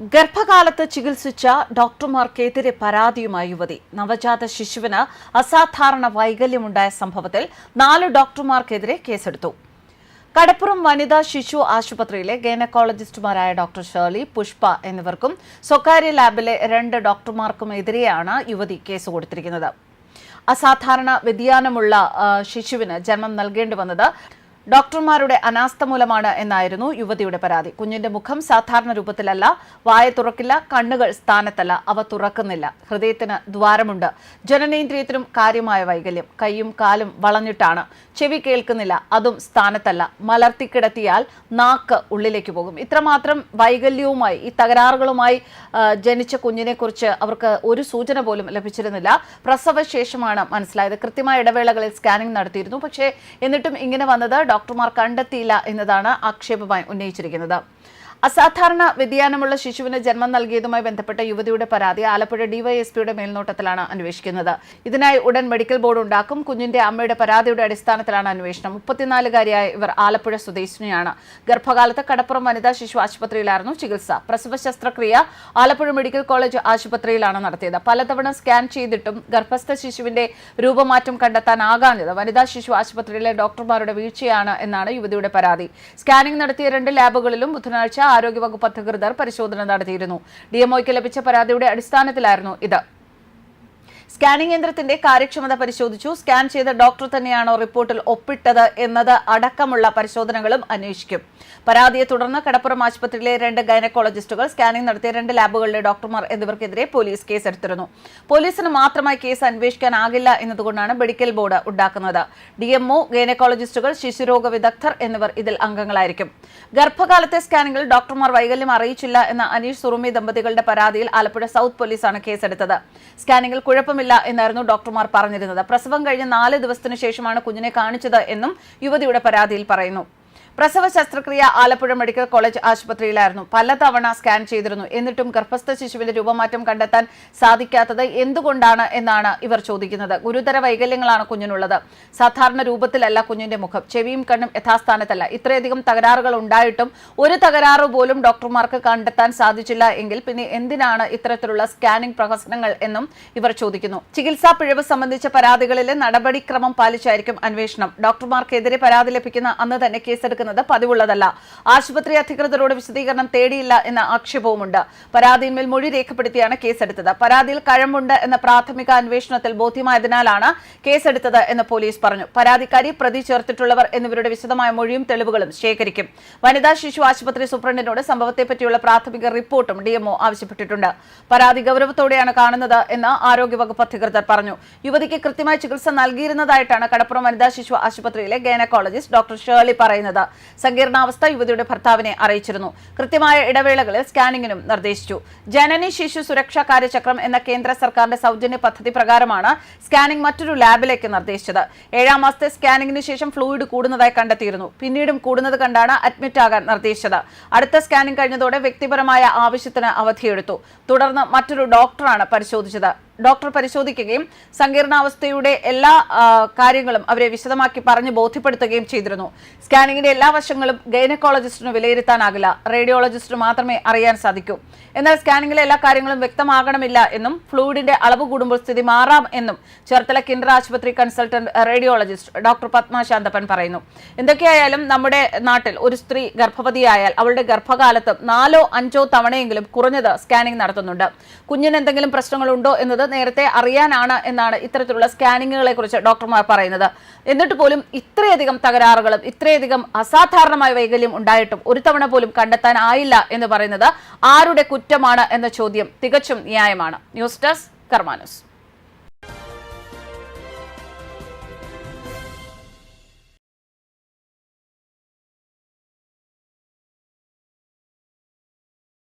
ഗർഭകാലത്ത് ചികിത്സിച്ച ഡോക്ടർമാർക്കെതിരെ പരാതിയുമായി യുവതി. നവജാത ശിശുവിന് അസാധാരണ വൈകല്യമുണ്ടായ സംഭവത്തിൽ നാല് ഡോക്ടർമാർക്കെതിരെ കേസെടുത്തു. കടപ്പുറം വനിതാ ശിശു ആശുപത്രിയിലെ ഗൈനക്കോളജിസ്റ്റുമാരായ ഡോക്ടർ ഷേർലി പുഷ്പ എന്നിവർക്കും സ്വകാര്യ ലാബിലെ രണ്ട് ഡോക്ടർമാർക്കും എതിരെയാണ് യുവതി കേസ് കൊടുത്തിരിക്കുന്നത്. അസാധാരണ വ്യതിയാനമുള്ള ശിശുവിന് ജന്മം നൽകേണ്ടി വന്നത് ഡോക്ടർമാരുടെ അനാസ്ഥ മൂലമാണ് എന്നായിരുന്നു യുവതിയുടെ പരാതി. കുഞ്ഞിന്റെ മുഖം സാധാരണ രൂപത്തിലല്ല വായ തുറക്കില്ല കണ്ണുകൾ സ്ഥാനത്തല്ല അവ തുറക്കുന്നില്ല. ഹൃദയത്തിന് ദ്വാരമുണ്ട്. ജനനേന്ദ്രിയത്തിനും കാര്യമായ വൈകല്യം. കൈയും കാലും വളഞ്ഞിട്ടാണ്. ചെവി കേൾക്കുന്നില്ല അതും സ്ഥാനത്തല്ല. മലർത്തി കിടത്തിയാൽ നാക്ക് ഉള്ളിലേക്ക് പോകും. ഇത്രമാത്രം വൈകല്യവുമായി ഈ തകരാറുകളുമായി ജനിച്ച കുഞ്ഞിനെക്കുറിച്ച് അവർക്ക് ഒരു സൂചന പോലും ലഭിച്ചിരുന്നില്ല. പ്രസവശേഷമാണ് മനസ്സിലായത്. കൃത്യമായ ഇടവേളകളിൽ സ്കാനിംഗ് നടത്തിയിരുന്നു. പക്ഷേ എന്നിട്ടും ഇങ്ങനെ വന്നത് ഡോക്ടർമാർ കണ്ടെത്തിയില്ല എന്നതാണ് ആക്ഷേപമായി ഉന്നയിച്ചിരിക്കുന്നത്. അസാധാരണ വ്യതിയാനമുള്ള ശിശുവിന് ജന്മം നൽകിയതുമായി ബന്ധപ്പെട്ട യുവതിയുടെ പരാതി ആലപ്പുഴ ഡിവൈഎസ്പിയുടെ മേൽനോട്ടത്തിലാണ് അന്വേഷിക്കുന്നത്. ഇതിനായി ഉടൻ മെഡിക്കൽ ബോർഡ് ഉണ്ടാക്കും. കുഞ്ഞിന്റെ അമ്മയുടെ പരാതിയുടെ അടിസ്ഥാനത്തിലാണ് അന്വേഷണം. മുപ്പത്തിനാലുകാരിയായ ഇവർ ആലപ്പുഴ സ്വദേശിനിയാണ്. ഗർഭകാലത്ത് കടപ്പുറം വനിതാ ശിശു ആശുപത്രിയിലായിരുന്നു ചികിത്സ. പ്രസവ ശസ്ത്രക്രിയ ആലപ്പുഴ മെഡിക്കൽ കോളേജ് ആശുപത്രിയിലാണ് നടത്തിയത്. പലതവണ സ്കാൻ ചെയ്തിട്ടും ഗർഭസ്ഥ ശിശുവിന്റെ രൂപമാറ്റം കണ്ടെത്താനാകാഞ്ഞത് വനിതാ ശിശു ആശുപത്രിയിലെ ഡോക്ടർമാരുടെ വീഴ്ചയാണ് എന്നാണ് യുവതിയുടെ പരാതി. സ്കാനിംഗ് നടത്തിയ രണ്ട് ലാബുകളിലും ബുധനാഴ്ച ആരോഗ്യവകുപ്പ് അധികൃതർ പരിശോധന നടത്തിയിരുന്നു. ഡിഎംഒയ്ക്ക് ലഭിച്ച പരാതിയുടെ അടിസ്ഥാനത്തിലായിരുന്നു ഇത്. സ്കാനിംഗ് യന്ത്രത്തിന്റെ കാര്യക്ഷമത പരിശോധിച്ചു. സ്കാൻ ചെയ്ത ഡോക്ടർ തന്നെയാണോ റിപ്പോർട്ടിൽ ഒപ്പിട്ടത് എന്നത് അടക്കമുള്ള പരിശോധനകളും അന്വേഷിക്കും. പരാതിയെ തുടർന്ന് കടപ്പുറം ആശുപത്രിയിലെ രണ്ട് ഗൈനക്കോളജിസ്റ്റുകൾ സ്കാനിംഗ് നടത്തിയ രണ്ട് ലാബുകളിലെ ഡോക്ടർമാർ എന്നിവർക്കെതിരെ പോലീസ് കേസെടുത്തിരുന്നു. പോലീസിന് മാത്രമായി കേസ് അന്വേഷിക്കാനാകില്ല എന്നതുകൊണ്ടാണ് മെഡിക്കൽ ബോർഡ് ഉണ്ടാക്കുന്നത്. ഡിഎംഒ ഗൈനക്കോളജിസ്റ്റുകൾ ശിശുരോഗ വിദഗ്ധർ എന്നിവർ ഇതിൽ അംഗങ്ങളായിരിക്കും. ഗർഭകാലത്തെ സ്കാനിംഗിൽ ഡോക്ടർമാർ വൈകല്യം അറിയിച്ചില്ല എന്ന അനീഷ് സുറുമി ദമ്പതികളുടെ പരാതിയിൽ ആലപ്പുഴ സൗത്ത് പോലീസാണ് കേസെടുത്തത്. സ്കാനിംഗിൽ കുഴപ്പമില്ല എന്നായിരുന്നു ഡോക്ടർമാർ പറഞ്ഞിരുന്നത്. പ്രസവം കഴിഞ്ഞ നാല് ദിവസത്തിനു ശേഷമാണ് കുഞ്ഞിനെ കാണിച്ചത് എന്നും യുവതിയുടെ പരാതിയിൽ പറയുന്നു. പ്രസവ ശസ്ത്രക്രിയ ആലപ്പുഴ മെഡിക്കൽ കോളേജ് ആശുപത്രിയിലായിരുന്നു. പലതവണ സ്കാൻ ചെയ്തിരുന്നു. എന്നിട്ടും ഗർഭസ്ഥ ശിശുവിന്റെ രൂപമാറ്റം കണ്ടെത്താൻ സാധിക്കാത്തത് എന്തുകൊണ്ടാണ് എന്നാണ് ഇവർ ചോദിക്കുന്നത്. ഗുരുതര വൈകല്യങ്ങളാണ് കുഞ്ഞിനുള്ളത്. സാധാരണ രൂപത്തിലല്ല കുഞ്ഞിന്റെ മുഖം. ചെവിയും കണ്ണും യഥാസ്ഥാനത്തല്ല. ഇത്രയധികം തകരാറുകൾ ഉണ്ടായിട്ടും ഒരു തകരാറ് പോലും ഡോക്ടർമാർക്ക് കണ്ടെത്താൻ സാധിച്ചില്ല എങ്കിൽ പിന്നെ എന്തിനാണ് ഇത്തരത്തിലുള്ള സ്കാനിംഗ് പ്രഹസനങ്ങൾ എന്നും ഇവർ ചോദിക്കുന്നു. ചികിത്സാ പിഴവ് സംബന്ധിച്ച പരാതികളിലെ നടപടിക്രമം പാലിച്ചായിരിക്കും അന്വേഷണം. ഡോക്ടർമാർക്കെതിരെ പരാതി ലഭിക്കുന്ന അന്ന് തന്നെ കേസെടുക്കുന്നത് പതിവുള്ളതല്ല. ആശുപത്രി അധികൃതരോട് വിശദീകരണം തേടിയില്ല എന്ന ആക്ഷേപവുമുണ്ട്. പരാതിയിന്മേൽ മൊഴി രേഖപ്പെടുത്തിയാണ് കേസെടുത്തത്. പരാതിയിൽ കഴമ്പുണ്ട് എന്ന പ്രാഥമിക അന്വേഷണത്തിൽ ബോധ്യമായതിനാലാണ് കേസെടുത്തത് എന്ന് പോലീസ് പറഞ്ഞു. പരാതിക്കാരി പ്രതി ചേർത്തിട്ടുള്ളവർ എന്നിവരുടെ വിശദമായ മൊഴിയും തെളിവുകളും ശേഖരിക്കും. വനിതാ ശിശു ആശുപത്രി സൂപ്രണ്ടിനോട് സംഭവത്തെപ്പറ്റിയുള്ള പ്രാഥമിക റിപ്പോർട്ടും ഡിഎംഒ ആവശ്യപ്പെട്ടിട്ടുണ്ട്. പരാതി ഗൗരവത്തോടെയാണ് കാണുന്നത് എന്ന് ആരോഗ്യവകുപ്പ് അധികൃതർ പറഞ്ഞു. യുവതിക്ക് കൃത്യമായ ചികിത്സ നൽകിയിരുന്നതായിട്ടാണ് കടപ്പുറം വനിതാ ശിശു ആശുപത്രിയിലെ ഗൈനക്കോളജിസ്റ്റ് ഡോക്ടർ ഷേർലി പറയുന്നത്. സങ്കീർണാവസ്ഥ യുവതിയുടെ ഭർത്താവിനെ അറിയിച്ചിരുന്നു. കൃത്യമായ ഇടവേളകളിൽ സ്കാനിങ്ങിനും നിർദ്ദേശിച്ചു. ജനനി ശിശു സുരക്ഷാ കാര്യചക്രം എന്ന കേന്ദ്ര സർക്കാരിന്റെ സൗജന്യ പദ്ധതി പ്രകാരമാണ് സ്കാനിംഗ് മറ്റൊരു ലാബിലേക്ക് നിർദ്ദേശിച്ചത്. ഏഴാം മാസത്തെ സ്കാനിങ്ങിന് ശേഷം ഫ്ലൂയിഡ് കൂടുന്നതായി കണ്ടെത്തിയിരുന്നു. പിന്നീടും കൂടുന്നത് കണ്ടാണ് അഡ്മിറ്റ് ആകാൻ നിർദ്ദേശിച്ചത്. അടുത്ത സ്കാനിംഗ് കഴിഞ്ഞതോടെ വ്യക്തിപരമായ ആവശ്യത്തിന് അവധിയെടുത്തു. തുടർന്ന് മറ്റൊരു ഡോക്ടറാണ് പരിശോധിച്ചത്. ഡോക്ടർ പരിശോധിക്കുകയും സങ്കീർണാവസ്ഥയുടെ എല്ലാ കാര്യങ്ങളും അവരെ വിശദമാക്കി പറഞ്ഞ് ബോധ്യപ്പെടുത്തുകയും ചെയ്തിരുന്നു. സ്കാനിങ്ങിന്റെ എല്ലാ വശങ്ങളും ഗൈനക്കോളജിസ്റ്റിന് വിലയിരുത്താനാകില്ല. റേഡിയോളജിസ്റ്റിന് മാത്രമേ അറിയാൻ സാധിക്കൂ. എന്നാൽ സ്കാനിങ്ങിലെ എല്ലാ കാര്യങ്ങളും വ്യക്തമാകണമില്ല എന്നും ഫ്ലൂയിഡിന്റെ അളവ് കൂടുമ്പോൾ സ്ഥിതി മാറാം എന്നും ചേർത്തല കിൻഡർ ആശുപത്രി consultant radiologist doctor Padma Santhappan പറയുന്നു. എന്തൊക്കെയായാലും നമ്മുടെ നാട്ടിൽ ഒരു സ്ത്രീ ഗർഭവതിയായാൽ അവളുടെ ഗർഭകാലത്ത് നാലോ അഞ്ചോ തവണയെങ്കിലും കുറഞ്ഞത് സ്കാനിംഗ് നടത്തുന്നുണ്ട്. കുഞ്ഞിന് എന്തെങ്കിലും പ്രശ്നങ്ങളുണ്ടോ എന്നത് നേരത്തെ അറിയാനാണ് എന്നാണ് ഇത്തരത്തിലുള്ള സ്കാനിങ്ങുകളെ കുറിച്ച് ഡോക്ടർമാർ പറയുന്നത്. എന്നിട്ട് പോലും ഇത്രയധികം തകരാറുകളും ഇത്രയധികം അസാധാരണമായ വൈകല്യം ഉണ്ടായിട്ടും ഒരു തവണ പോലും കണ്ടെത്താനായില്ല എന്ന് പറയുന്നത് ആരുടെ കുറ്റമാണ് എന്ന ചോദ്യം തികച്ചും ന്യായമാണ്. News desk കർമാനൂസ്